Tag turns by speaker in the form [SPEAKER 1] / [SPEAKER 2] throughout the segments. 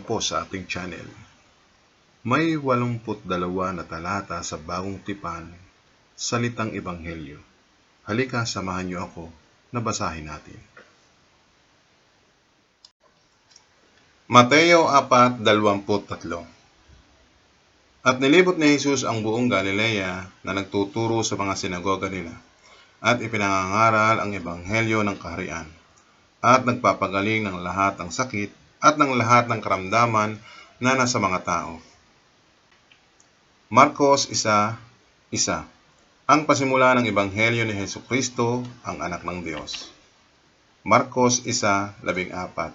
[SPEAKER 1] po sa ating channel. May 82 na talata sa bagong tipan, salitang ebanghelyo. Halika, samahan niyo ako na basahin natin. Mateo 4:23 At nilibot ni Jesus ang buong Galilea na nagtuturo sa mga sinagoga nila at ipinangangaral ang ebanghelyo ng kaharian at nagpapagaling ng lahat ng sakit at ng lahat ng karamdaman na nasa mga tao. Marcos 1, isa. Ang pasimula ng Ebanghelyo ni Heso Kristo, ang anak ng Diyos. Marcos 1, labing apat.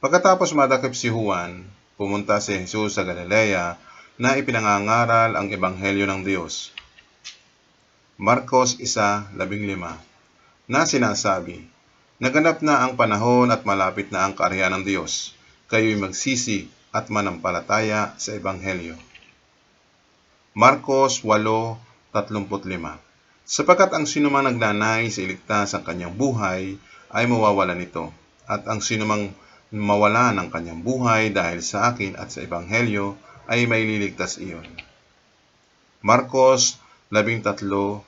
[SPEAKER 1] Pagkatapos madakip si Juan, pumunta si Jesus sa Galilea na ipinangangaral ang Ebanghelyo ng Diyos. Marcos 1, labing lima. Na sinasabi, Naganap na ang panahon at malapit na ang kaarihan ng Diyos. Kayo'y magsisi at manampalataya sa Ebanghelyo. Marcos 8.35 Sapagkat ang sinumang nagnanais sa iligtas ang kanyang buhay ay mawawala nito, at ang sinumang mawala ng kanyang buhay dahil sa akin at sa Ebanghelyo ay maililigtas iyon. Marcos 13.10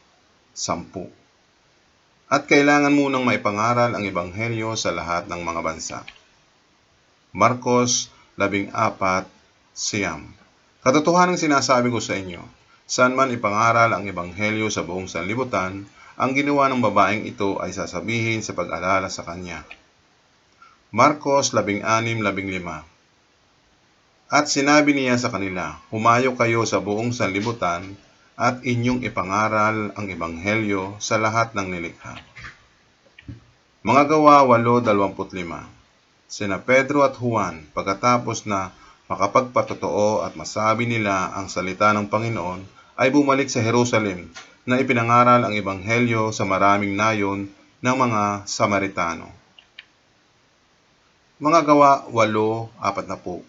[SPEAKER 1] At kailangan munang maipangaral ang Ebanghelyo sa lahat ng mga bansa. Marcos 14, siyam. Katotohanan sinasabi ko sa inyo, saan man ipangaral ang ebanghelyo sa buong sanlibutan, ang ginawa ng babaeng ito ay sasabihin sa pag-alala sa kanya. Marcos 16:15 At sinabi niya sa kanila, Humayo kayo sa buong sanlibutan at inyong ipangaral ang ebanghelyo sa lahat ng nilikha. Mga gawa 8.25 Sina Pedro at Juan pagkatapos na makapagpatotoo at masabi nila ang salita ng Panginoon ay bumalik sa Jerusalem na ipinangaral ang Ebanghelyo sa maraming nayon ng mga Samaritano. Mga gawa 8.40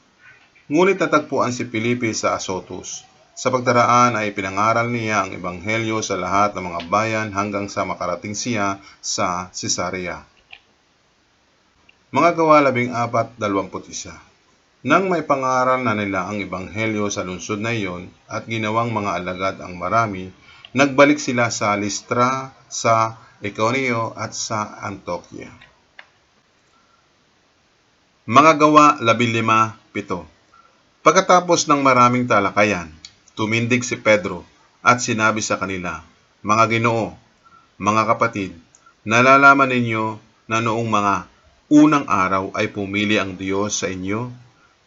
[SPEAKER 1] Ngunit natagpuan si Filipe sa Asotus. Sa pagdaraan ay pinangaral niya ang Ebanghelyo sa lahat ng mga bayan hanggang sa makarating siya sa Cesarea. Mga gawa 14.21 Nang may pangaral na nila ang ebanghelyo sa lungsod na iyon at ginawang mga alagad ang marami, nagbalik sila sa Listra, sa Iconio at sa Antioquia. Mga gawa 15.7 Pagkatapos ng maraming talakayan, tumindig si Pedro at sinabi sa kanila, Mga ginoo, mga kapatid, nalalaman ninyo na noong mga unang araw ay pumili ang Diyos sa inyo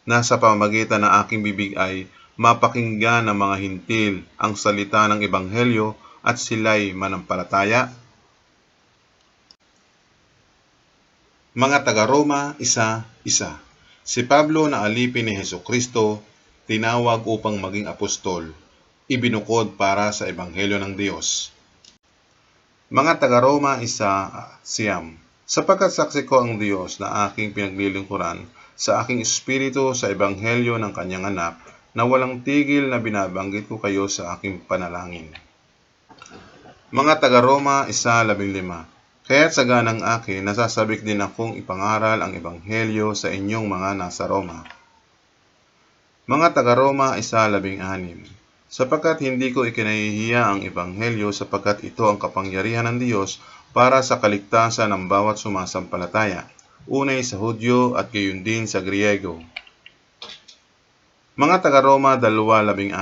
[SPEAKER 1] na sa pamamagitan ng aking bibig ay mapakinggan ng mga hintil ang salita ng Ebanghelyo at sila'y manampalataya? Mga taga-Roma, isa-isa. Si Pablo na alipin ni Heso Kristo, tinawag upang maging apostol, ibinukod para sa Ebanghelyo ng Diyos. Mga taga-Roma, isa, siyam sapagkat saksi ko ang Diyos na aking pinaglilingkuran sa aking espiritu sa ebanghelyo ng kanyang anak na walang tigil na binabanggit ko kayo sa aking panalangin. Mga taga-Roma, isa labing lima. Kaya't sa ganang akin, nasasabik din akong ipangaral ang ebanghelyo sa inyong mga nasa Roma. Mga taga-Roma, isa labing anim. Sapagkat hindi ko ikinahihiya ang ebanghelyo sapagkat ito ang kapangyarihan ng Diyos para sa kaligtasan ng bawat sumasampalataya, unay sa Hudyo at gayon din sa Griego. Mga taga-Roma 2.16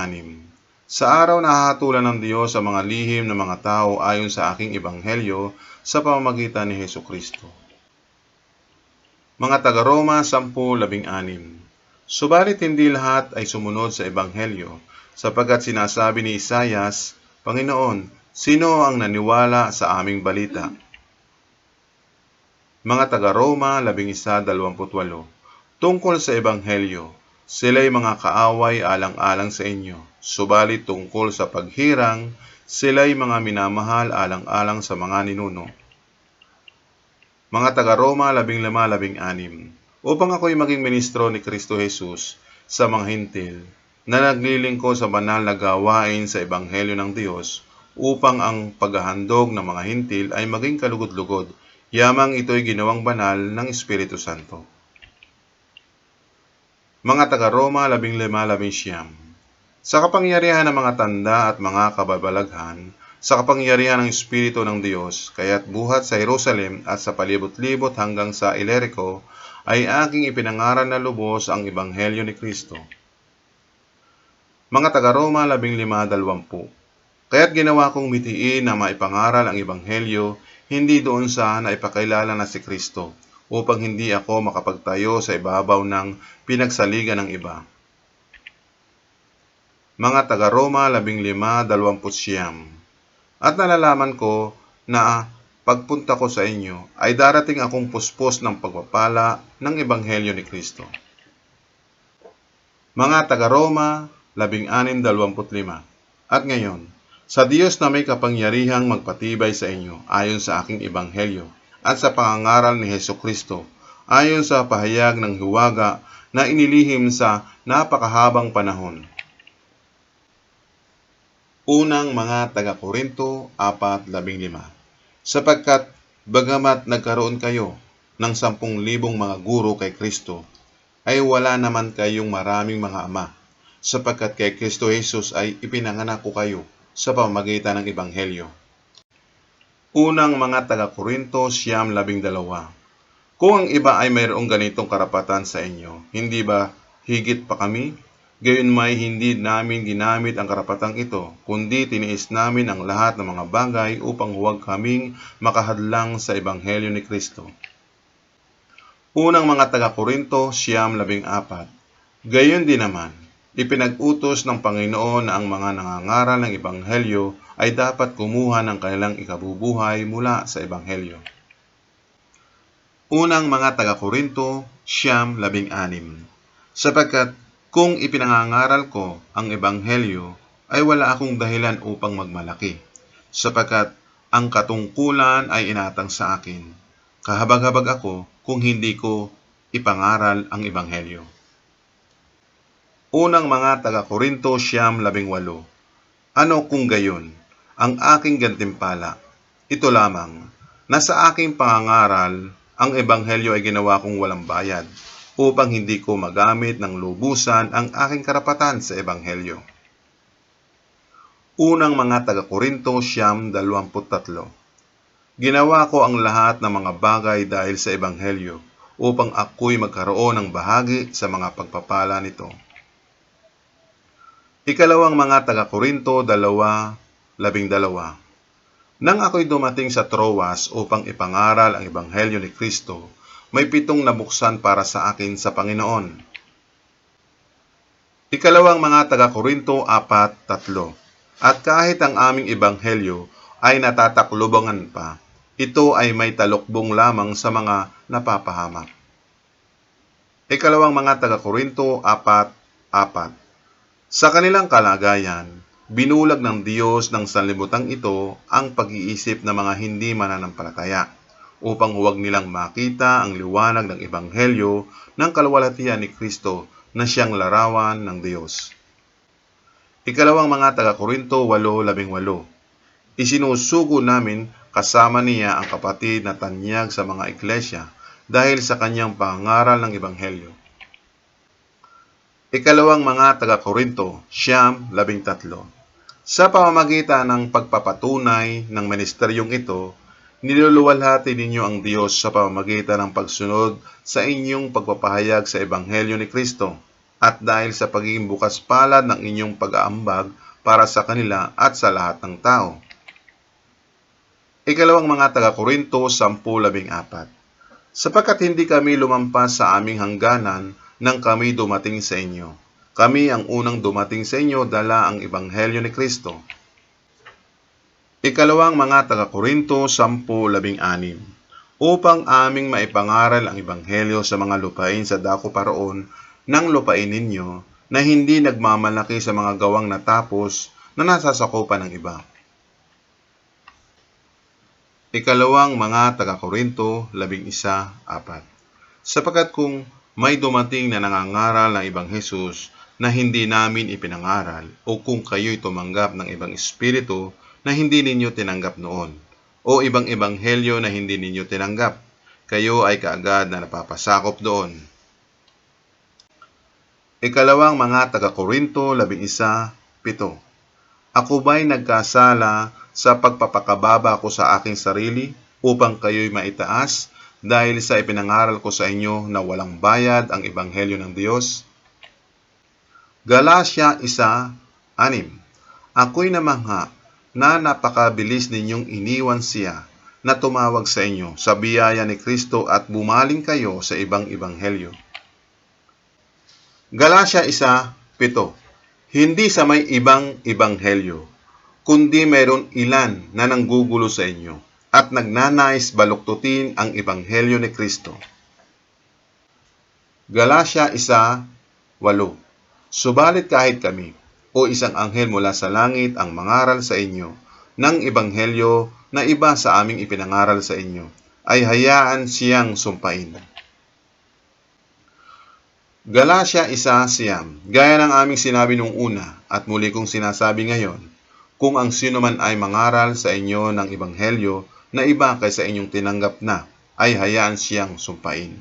[SPEAKER 1] Sa araw na hahatulan ng Diyos sa mga lihim ng mga tao ayon sa aking ebanghelyo sa pamamagitan ni Heso Kristo. Mga taga-Roma 10.16 Subalit hindi lahat ay sumunod sa ebanghelyo, sapagkat sinasabi ni Isayas, Panginoon, Sino ang naniwala sa aming balita? Mga taga-Roma 11.28 Tungkol sa Ebanghelyo, sila'y mga kaaway alang-alang sa inyo, subalit tungkol sa paghirang, sila'y mga minamahal alang-alang sa mga ninuno. Mga taga-Roma 15.16 Upang ako'y maging ministro ni Kristo Jesus sa mga hintil, na naglilingkod sa banal na gawain sa Ebanghelyo ng Diyos, upang ang paghahandog ng mga hintil ay maging kalugod-lugod, yamang ito'y ginawang banal ng Espiritu Santo. Mga taga-Roma 15-19 Sa kapangyarihan ng mga tanda at mga kababalaghan, sa kapangyarihan ng Espiritu ng Diyos, kaya't buhat sa Jerusalem at sa palibot-libot hanggang sa Ilerico, ay aking ipinangaral na lubos ang Ebanghelyo ni Kristo. Mga taga-Roma 15-20 Kaya't ginawa kong mitiin na maipangaral ang Ebanghelyo hindi doon sa naipakilala na si Kristo, upang hindi ako makapagtayo sa ibabaw ng pinagsaligan ng iba. Mga taga-Roma 15-20 At nalalaman ko na pagpunta ko sa inyo ay darating akong puspos ng pagpapala ng Ebanghelyo ni Kristo. Mga taga-Roma 16-25 At ngayon, sa Diyos na may kapangyarihang magpatibay sa inyo ayon sa aking Ebanghelyo at sa pangangaral ni Heso Kristo ayon sa pahayag ng hiwaga na inilihim sa napakahabang panahon. Unang mga taga-Korinto 4.15 Sapagkat bagamat nagkaroon kayo ng sampung libong mga guro kay Kristo, ay wala naman kayong maraming mga ama, sapagkat kay Kristo Jesus ay ipinanganak ko kayo sa pamamagitan ng Ebanghelyo. Unang mga taga-Korinto siyam labing dalawa. Kung ang iba ay mayroong ganitong karapatan sa inyo, hindi ba higit pa kami? Gayon may hindi namin ginamit ang karapatang ito, kundi tiniis namin ang lahat ng mga bagay upang huwag kaming makahadlang sa Ebanghelyo ni Kristo. Unang mga taga-Korinto, siyam labing apat. Gayon din naman, ipinag-utos ng Panginoon na ang mga nangangaral ng Ebanghelyo ay dapat kumuha ng kanilang ikabubuhay mula sa Ebanghelyo. Unang mga taga-Korinto, siyam labing anim. Sapagkat kung ipinangangaral ko ang Ebanghelyo, ay wala akong dahilan upang magmalaki, sapagkat ang katungkulan ay inatang sa akin. Kahabag-habag ako kung hindi ko ipangaral ang Ebanghelyo. Unang mga taga-Korinto siyam labing walo. Ano kung gayon? Ang aking gantimpala. Ito lamang, na sa aking pangangaral, ang Ebanghelyo ay ginawa kong walang bayad upang hindi ko magamit ng lubusan ang aking karapatan sa Ebanghelyo. Unang mga taga-Korinto siyam 23 Ginawa ko ang lahat ng mga bagay dahil sa Ebanghelyo upang ako'y magkaroon ng bahagi sa mga pagpapala nito. Ikalawang mga taga-Korinto 2, labing dalawa. Nang ako'y dumating sa Troas upang ipangaral ang Ebanghelyo ni Kristo, may pitong nabuksan para sa akin sa Panginoon. Ikalawang mga taga-Korinto 4.3 At kahit ang aming ebanghelyo ay natataklubangan pa, ito ay may talukbong lamang sa mga napapahamak. Ikalawang mga taga-Korinto 4.4 Sa kanilang kalagayan, binulag ng Diyos ng sanlibutan ito ang pag-iisip ng mga hindi mananampalataya upang huwag nilang makita ang liwanag ng Ebanghelyo ng kalwalhatian ni Kristo na siyang larawan ng Diyos. Ikalawang mga taga-Korinto 8.18 Isinusugo namin kasama niya ang kapatid na tanyag sa mga iglesia dahil sa kanyang pangaral ng Ebanghelyo. Ikalawang mga taga-Korinto, Siyam, labing tatlo. Sa pamamagitan ng pagpapatunay ng ministeryong ito, niluluwalhati ninyo ang Diyos sa pamamagitan ng pagsunod sa inyong pagpapahayag sa Ebanghelyo ni Kristo at dahil sa pagiging bukas palad ng inyong pag-aambag para sa kanila at sa lahat ng tao. Ikalawang mga taga-Korinto 10.14 Sapagkat hindi kami lumampas sa aming hangganan nang kami dumating sa inyo. Kami ang unang dumating sa inyo dala ang Ebanghelyo ni Kristo Ikalawang mga taga-Korinto 10.16 Upang aming maipangaral ang Ebanghelyo sa mga lupain sa dako paroon ng lupain ninyo na hindi nagmamalaki sa mga gawang natapos na nasasakupan ng iba. Ikalawang mga taga-Korinto 11.4 Sapagkat kung may dumating na nangangaral ng ibang Jesus na hindi namin ipinangaral o kung kayo'y tumanggap ng ibang espiritu na hindi ninyo tinanggap noon, o ibang ebanghelyo na hindi ninyo tinanggap, kayo ay kaagad na napapasakop doon. Ikalawang mga taga-Korinto, 11:7. Ako ba'y nagkasala sa pagpapakababa ko sa aking sarili upang kayo'y maitaas dahil sa ipinangaral ko sa inyo na walang bayad ang ebanghelyo ng Diyos? Galatia 1:6 Ako'y namangha na napakabilis ninyong iniwan siya na tumawag sa inyo sa biyaya ni Kristo at bumaling kayo sa ibang ebanghelyo. Galatia 1:7 Hindi sa may ibang ebanghelyo, kundi mayroon ilan na nanggugulo sa inyo at nagnanais baluktutin ang ebanghelyo ni Kristo. Galatia 1:8 Subalit kahit kami o isang anghel mula sa langit ang mangaral sa inyo ng ebanghelyo na iba sa aming ipinangaral sa inyo, ay hayaan siyang sumpain. Galatia 1 siyam, gaya ng aming sinabi nung una at muli kong sinasabi ngayon, kung ang sino man ay mangaral sa inyo ng ebanghelyo na iba kaysa inyong tinanggap na, ay hayaan siyang sumpain.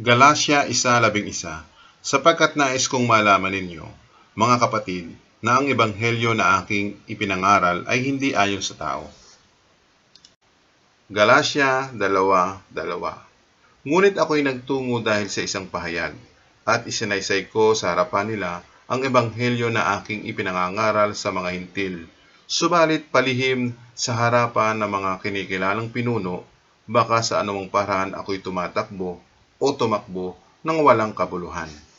[SPEAKER 1] Galatia 1.11 Sapagkat nais kong malaman ninyo, mga kapatid, na ang ebanghelyo na aking ipinangaral ay hindi ayon sa tao. Galatia 2.2 Ngunit ako'y nagtungo dahil sa isang pahayag, at isinaysay ko sa harapan nila ang ebanghelyo na aking ipinangangaral sa mga hintil. Subalit palihim sa harapan ng mga kinikilalang pinuno, baka sa anumang paraan ako'y tumatakbo o tumakbo ng walang kabuluhan.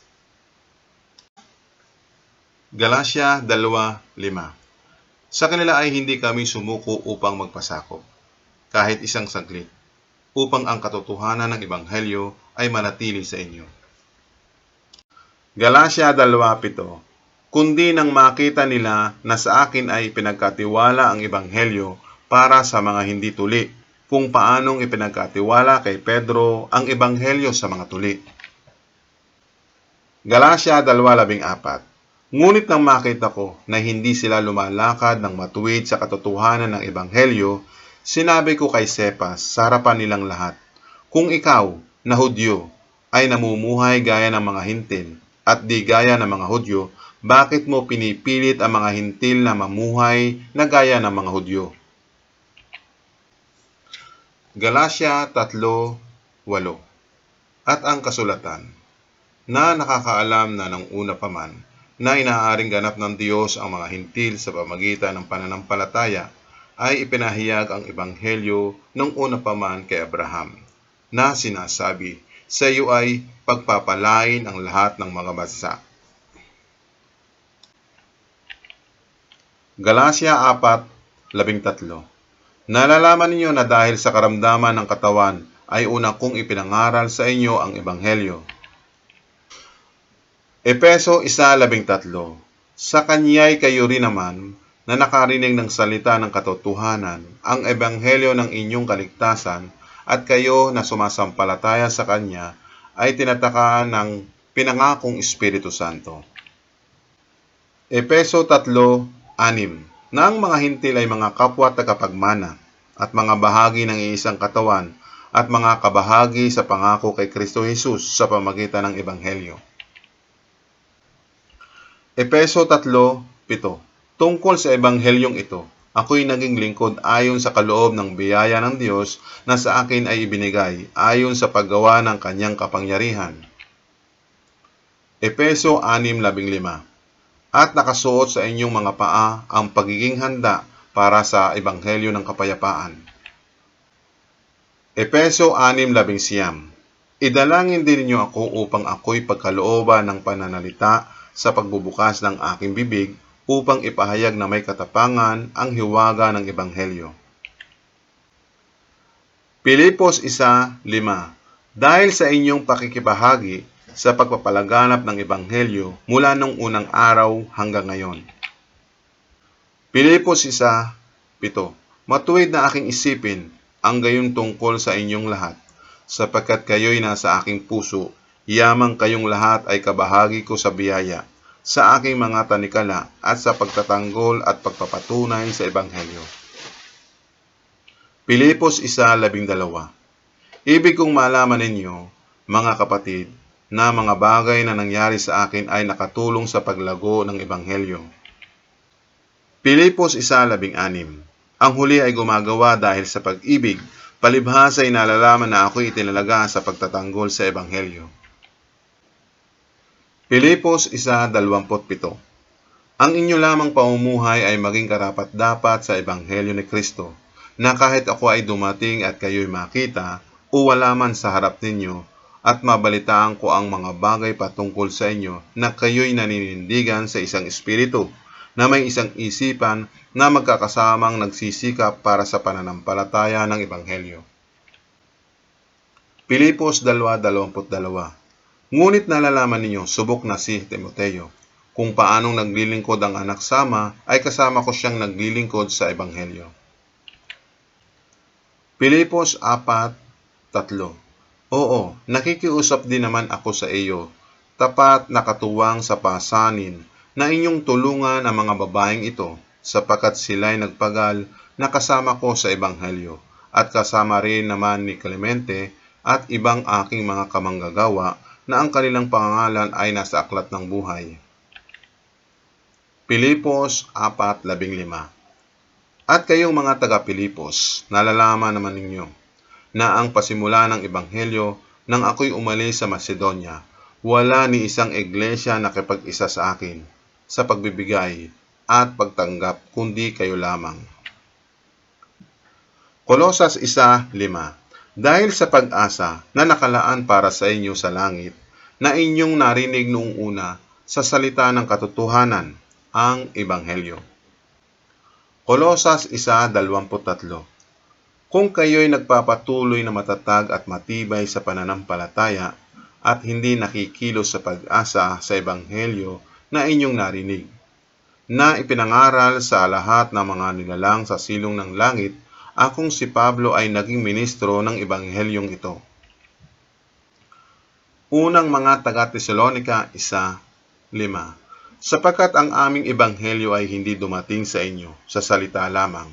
[SPEAKER 1] Galatia 2.5 Sa kanila ay hindi kami sumuko upang magpasakop, kahit isang saglit upang ang katotohanan ng Ebanghelyo ay manatili sa inyo. Galatia 2.7 Kundi nang makita nila na sa akin ay pinagkatiwala ang Ebanghelyo para sa mga hindi tuli, kung paanong ipinagkatiwala kay Pedro ang Ebanghelyo sa mga tuli. Galatia 2.14 Ngunit nang makita ko na hindi sila lumalakad ng matuwid sa katotohanan ng Ebanghelyo, Sinabi ko kay Sepas sa harapan nilang lahat, kung ikaw, na Hudyo, ay namumuhay gaya ng mga hintil at di gaya ng mga Hudyo, bakit mo pinipilit ang mga hintil na mamuhay na gaya ng mga Hudyo? Galatia 3.8 At ang kasulatan, na nakakaalam na ng una pa man, na inaaring ganap ng Diyos ang mga hintil sa pamagitan ng pananampalataya ay ipinahayag ang ebanghelyo nung una pa man kay Abraham na sinasabi, sa iyo ay pagpapalain ang lahat ng mga bansa. Galacia 4:13 Nalalaman ninyo na dahil sa karamdaman ng katawan ay una kong ipinangaral sa inyo ang ebanghelyo. Epeso 1:13 Sa kanya'y kayo rin naman na nakarinig ng salita ng katotohanan, ang ebanghelyo ng inyong kaligtasan, at kayo na sumasampalataya sa Kanya, ay tinataka ng pinangakong Espiritu Santo. Epeso 3.6 Na ang mga hintil ay mga kapwa tagapagmana at mga bahagi ng iisang katawan at mga kabahagi sa pangako kay Kristo Jesus sa pamagitan ng Ebanghelyo. Epeso 3.7 Tungkol sa ebanghelyong ito, ako'y naging lingkod ayon sa kaloob ng biyaya ng Diyos na sa akin ay ibinigay ayon sa paggawa ng kanyang kapangyarihan. Epeso 6.15 At nakasuot sa inyong mga paa ang pagiging handa para sa ebanghelyo ng kapayapaan. Epeso 6.11 Idalangin din ninyo ako upang ako'y pagkalooban ng pananalita sa pagbubukas ng aking bibig upang ipahayag na may katapangan ang hiwaga ng Ebanghelyo. Pilipos 1.5 Dahil sa inyong pakikibahagi sa pagpapalaganap ng Ebanghelyo mula nung unang araw hanggang ngayon. Pilipos 1.7 Matuwid na aking isipin ang gayon tungkol sa inyong lahat, sapagkat kayo'y nasa aking puso, yamang kayong lahat ay kabahagi ko sa biyaya sa aking mga tanikala at sa pagtatanggol at pagpapatunay sa Ebanghelyo. Pilipos 1.12 Ibig kong malaman ninyo, mga kapatid, na mga bagay na nangyari sa akin ay nakatulong sa paglago ng Ebanghelyo. Pilipos 1.16 Ang huli ay gumagawa dahil sa pag-ibig, palibhasa ay nalalaman na ako itinalaga sa pagtatanggol sa Ebanghelyo. Pilipos 1.27 Ang inyo lamang paumuhay ay maging karapat-dapat sa Ebanghelyo ni Kristo, na kahit ako ay dumating at kayo'y makita, o wala man sa harap ninyo, at mabalitaan ko ang mga bagay patungkol sa inyo na kayo'y naninindigan sa isang espiritu, na may isang isipan na magkakasamang nagsisikap para sa pananampalataya ng Ebanghelyo. Pilipos 2.22 Ngunit nalalaman ninyo, subok na si Timoteo, kung paanong naglilingkod ang anak sama, ay kasama ko siyang naglilingkod sa Ebanghelyo. Pilipos 4.3 Oo, nakikiusap din naman ako sa iyo, tapat nakatuwang sa pasanin, na inyong tulungan ang mga babaeng ito, sapagkat sila'y nagpagal na kasama ko sa Ebanghelyo, at kasama rin naman ni Clemente at ibang aking mga kamanggagawa na ang kanilang pangalan ay nasa aklat ng buhay. Pilipos 4.15 At kayong mga taga-Pilipos, nalalaman naman ninyo, na ang pasimula ng Ebanghelyo nang ako'y umalis sa Macedonia, wala ni isang iglesia na kapag-isa sa akin sa pagbibigay at pagtanggap kundi kayo lamang. Kolosas 1.5 Dahil sa pag-asa na nakalaan para sa inyo sa langit, na inyong narinig noong una sa salita ng katotohanan, ang Ebanghelyo. Kolosas 1.23 kung kayo'y nagpapatuloy na matatag at matibay sa pananampalataya at hindi nakikilos sa pag-asa sa Ebanghelyo na inyong narinig, na ipinangaral sa lahat ng mga nilalang sa silong ng langit, akong si Pablo ay naging ministro ng Ebanghelyong ito. Unang mga taga-Tesalonika 1.5 Sapagkat ang aming Ebanghelyo ay hindi dumating sa inyo sa salita lamang,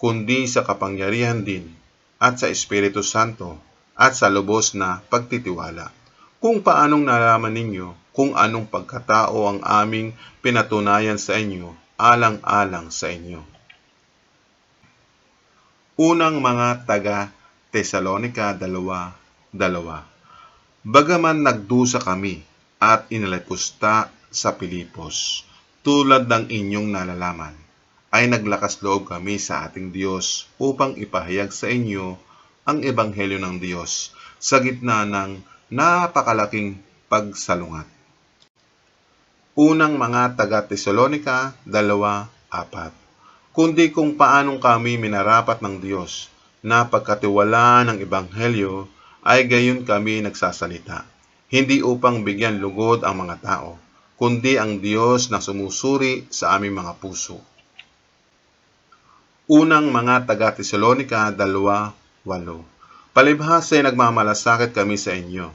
[SPEAKER 1] kundi sa kapangyarihan din at sa Espiritu Santo at sa lubos na pagtitiwala. Kung paanong nalaman ninyo kung anong pagkatao ang aming pinatunayan sa inyo, alang-alang sa inyo. Unang mga taga Tesalonika 2.2 Bagaman nagdusa kami at inalipusta sa Pilipos, tulad ng inyong nalalaman ay naglakas loob kami sa ating Diyos upang ipahayag sa inyo ang Ebanghelyo ng Diyos sa gitna ng napakalaking pagsalungat. Unang mga taga-Tesalonika 2.4 Kundi kung paanong kami minarapat ng Diyos na pagkatiwala ng Ebanghelyo ay gayon kami nagsasalita, hindi upang bigyan lugod ang mga tao, kundi ang Diyos na sumusuri sa aming mga puso. Unang mga taga-Tesalonika 2.8 Palibhas ay nagmamalasakit kami sa inyo.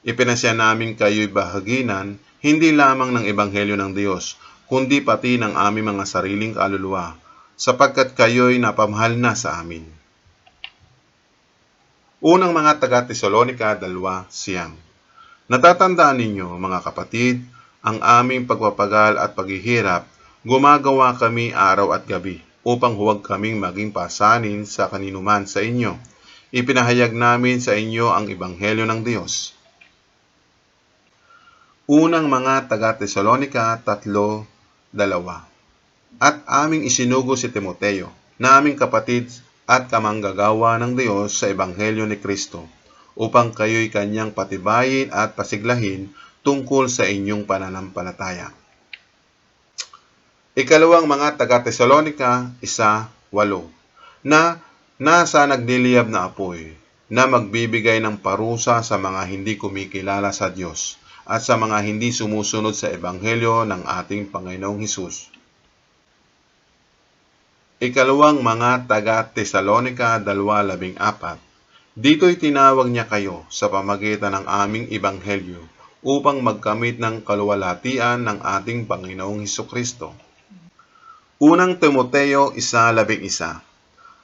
[SPEAKER 1] Ipinasya namin kayo'y bahaginan hindi lamang ng Ebanghelyo ng Diyos, kundi pati ng aming mga sariling kaluluwa, sapagkat kayo'y napamahal na sa amin. Unang mga taga-Tesalonika 2 siyang Natatandaan ninyo, mga kapatid, ang aming pagpapagal at paghihirap, gumagawa kami araw at gabi upang huwag kaming maging pasanin sa kaninuman sa inyo. Ipinahayag namin sa inyo ang Ebanghelyo ng Diyos. Unang mga taga-Tesalonika 3.2 At aming isinugo si Timoteo, na aming kapatid at kamanggagawa ng Diyos sa Ebanghelyo ni Kristo, upang kayo'y kanyang patibayin at pasiglahin tungkol sa inyong pananampalataya Ikalawang mga taga-Tesalonika, isa, walo, na nasa nagdiliyab na apoy, na magbibigay ng parusa sa mga hindi kumikilala sa Diyos at sa mga hindi sumusunod sa Ebanghelyo ng ating Panginoong Hesus. Ikalawang mga taga-Tesalonika 2.14 Dito'y tinawag niya kayo sa pamagitan ng aming Ebanghelyo upang magkamit ng kaluwalhatian ng ating Panginoong Heso Kristo Unang Timoteo 1.11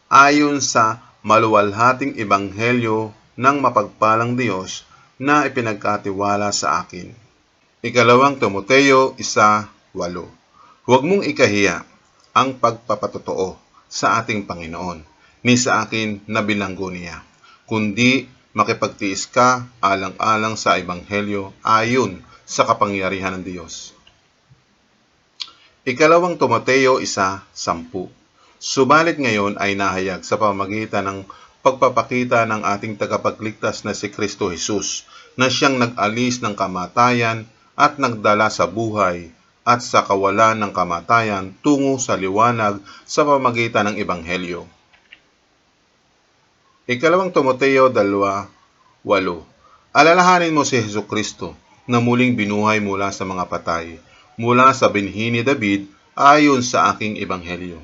[SPEAKER 1] Ayon sa maluwalhating ebanghelyo ng mapagpalang Diyos na ipinagkatiwala sa akin. Ikalawang Timoteo 1.8 Huwag mong ikahiya ang pagpapatotoo sa ating Panginoon, ni sa akin na bilanggo niya, kundi makipagtiis ka alang-alang sa Ebanghelyo ayon sa kapangyarihan ng Diyos. Ikalawang Timoteo 1.10 Subalit ngayon ay nahayag sa pamagitan ng pagpapakita ng ating tagapagligtas na si Kristo Jesus na siyang nag-alis ng kamatayan at nagdala sa buhay at sa kawalan ng kamatayan tungo sa liwanag sa pamagitan ng Ebanghelyo. Ikalawang Timoteo 2.8 Alalahanin mo si Heso Kristo na muling binuhay mula sa mga patay, mula sa binhi ni David ayon sa aking Ebanghelyo.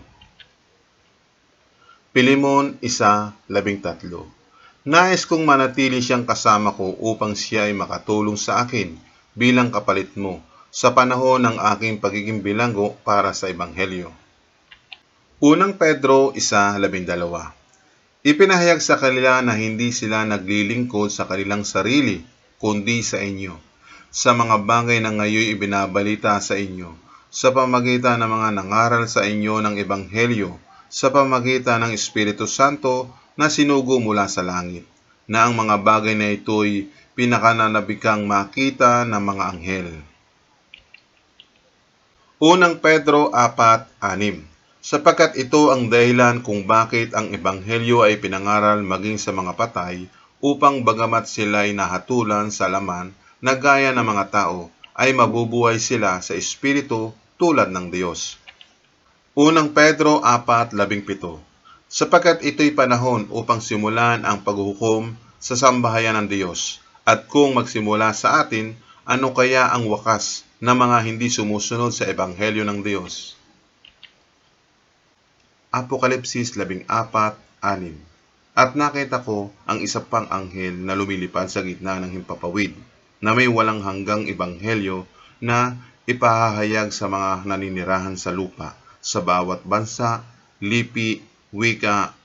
[SPEAKER 1] Pilimon 1.13 Nais kong manatili siyang kasama ko upang siya ay makatulong sa akin bilang kapalit mo sa panahon ng aking pagiging bilanggo para sa Ebanghelyo. Unang Pedro 1.12 Ipinahayag sa kanila na hindi sila naglilingkod sa kanilang sarili, kundi sa inyo, sa mga bagay na ngayon ibinabalita sa inyo, sa pamagitan ng mga nangaral sa inyo ng Ebanghelyo, sa pamagitan ng Espiritu Santo na sinugo mula sa langit, na ang mga bagay na ito'y pinakananabikang makita ng mga anghel. Unang Pedro 4.6 Sapagkat ito ang dahilan kung bakit ang Ebanghelyo ay pinangaral maging sa mga patay upang bagamat sila ay nahatulan sa laman na gaya ng mga tao, ay mabubuhay sila sa Espiritu tulad ng Diyos. Unang Pedro 4.17 Sapagkat ito'y panahon upang simulan ang paghuhukom sa sambahayan ng Diyos. At kung magsimula sa atin, ano kaya ang wakas ng mga hindi sumusunod sa Ebanghelyo ng Diyos? Apokalipsis 14.6 At nakita ko ang isa pang anghel na lumilipad sa gitna ng himpapawid, na may walang hanggang ebanghelyo na ipahahayag sa mga naninirahan sa lupa, sa bawat bansa, lipi, wika